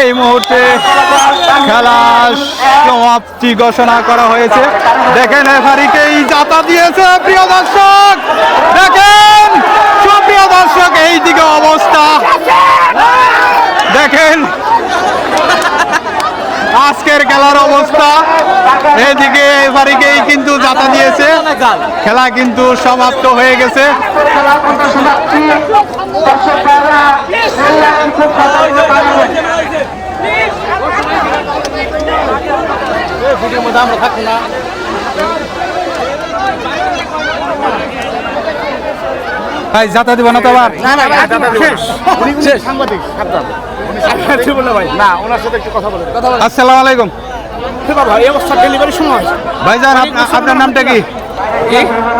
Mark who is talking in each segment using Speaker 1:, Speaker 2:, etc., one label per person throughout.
Speaker 1: এই মুহূর্তে খেলা সমাপ্তি ঘোষণা করা হয়েছে। দেখেন এফারিকেই যাতা দিয়েছে প্রিয় দর্শক। দেখেন, সুপ্রিয় দর্শক, এই দিকে অবস্থা। দেখেন, আজকের খেলার অবস্থা। এদিকে এবারিকেই কিন্তু যাতা দিয়েছে। খেলা কিন্তু সমাপ্ত হয়ে গেছে। ভাই যাতা দিব না তো আবার? আসসালামু আলাইকুম। ভাইজান আপনা- আপনার নামটা কি?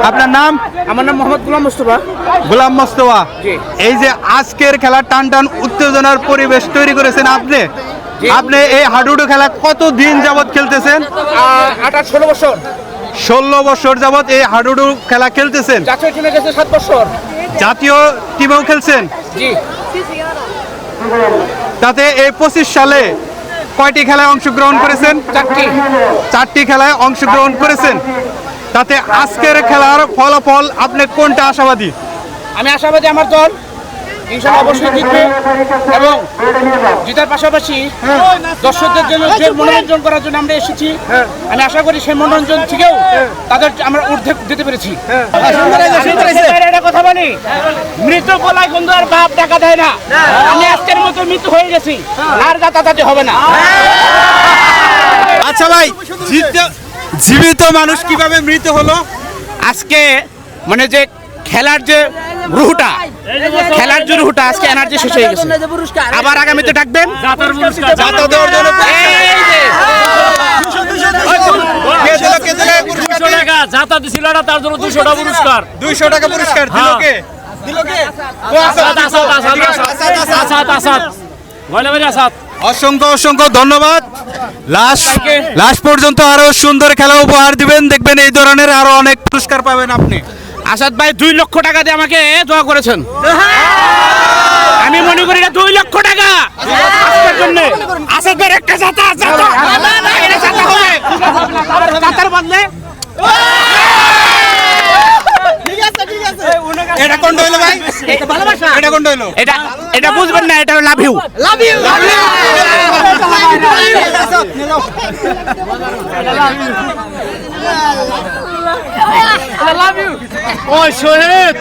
Speaker 1: আপনার নাম?
Speaker 2: আমার নাম মোহাম্মদ গুলাম মুস্তফা।
Speaker 1: গোলাম মোস্তফা। এই যে আজকের খেলা টান টান উত্তেজনার পরিবেশ তৈরি করেছেন আপনি? আপনি এই হাডুডু খেলা কত দিন যাবত খেলতেছেন
Speaker 2: আঠাশ ষোলো বছর।
Speaker 1: ষোলো বছর যাবত এই হাডুডু খেলা খেলতেছেন?
Speaker 2: জাতীয় টিমে গেছে সাত বছর।
Speaker 1: জাতীয় টিমেও খেলছেন?
Speaker 2: জি।
Speaker 1: তাতে এই পঁচিশ সালে কয়টি খেলায় অংশগ্রহণ করেছেন?
Speaker 2: চারটি।
Speaker 1: চারটি খেলায় অংশগ্রহণ করেছেন। তাতে আজকের খেলার ফলাফল আপনি কোনটা আশাবাদী?
Speaker 2: আমি আশাবাদী আমার দল ইনশাল্লাহ অবশ্যই জিতবে এবং জিতার পাশাপাশি দর্শকদের জন্য যে মনোরঞ্জন করার জন্য আমরা এসেছি আমি আশা করি সেই মনোরঞ্জন থেকেও তাদের আমরা ঊর্ধ্বে দিতে পেরেছি। কথা বলি। মৃত গলায় গন্ধ আর বাপ টাকা দেয় না। আমি আজকের মতো মৃত হয়ে গেছি। আর যাতায়াতি হবে না।
Speaker 1: আচ্ছা ভাই জীবিত- জীবিত মানুষ কীভাবে মৃত হলো?
Speaker 2: আজকে মানে যে খেলার যে রুহুটা। খেলার যে রুহুটা আজকে এনার্জি শেষ হয়ে গেছে। আবার আগামীতে ডাকবেন?
Speaker 1: যাতা দেওয়ার জন্য
Speaker 2: এই যে,
Speaker 1: কে দিল কে দিল? এই পুরস্কার?
Speaker 3: দুশো টাকা। যাতা দিছিল না তার জন্য দুশো টাকা। পুরস্কার।
Speaker 1: 200 টাকা পুরস্কার। দিল। কে? ও আসাদ,
Speaker 3: আসাদ আসাদ আসাদ আসাদ আসাদ। আসাদ আসাদ।
Speaker 1: অসংখ্য অসংখ্য ধন্যবাদ। লাস্ট লাস্ট পর্যন্ত আরও সুন্দর খেলা উপহার দিবেন। দেখবেন এই ধরনের আরও অনেক পুরস্কার পাবেন আপনি।
Speaker 2: আসাদ ভাই দুই লক্ষ টাকা দিয়ে আমাকে দোয়া করেছেন। আমি মনে করি এটা দুই লক্ষ টাকা। আজকের জন্য। আসাদ ভাই একটা জাতা জাতা এটা জাতার বদলে।
Speaker 1: এটা কোনটা হইল ভাই?
Speaker 2: ভালোবাসা
Speaker 1: এটা কোনটা হইল
Speaker 2: এটা এটা বুঝবেন না এটা love you. I love you O Shahid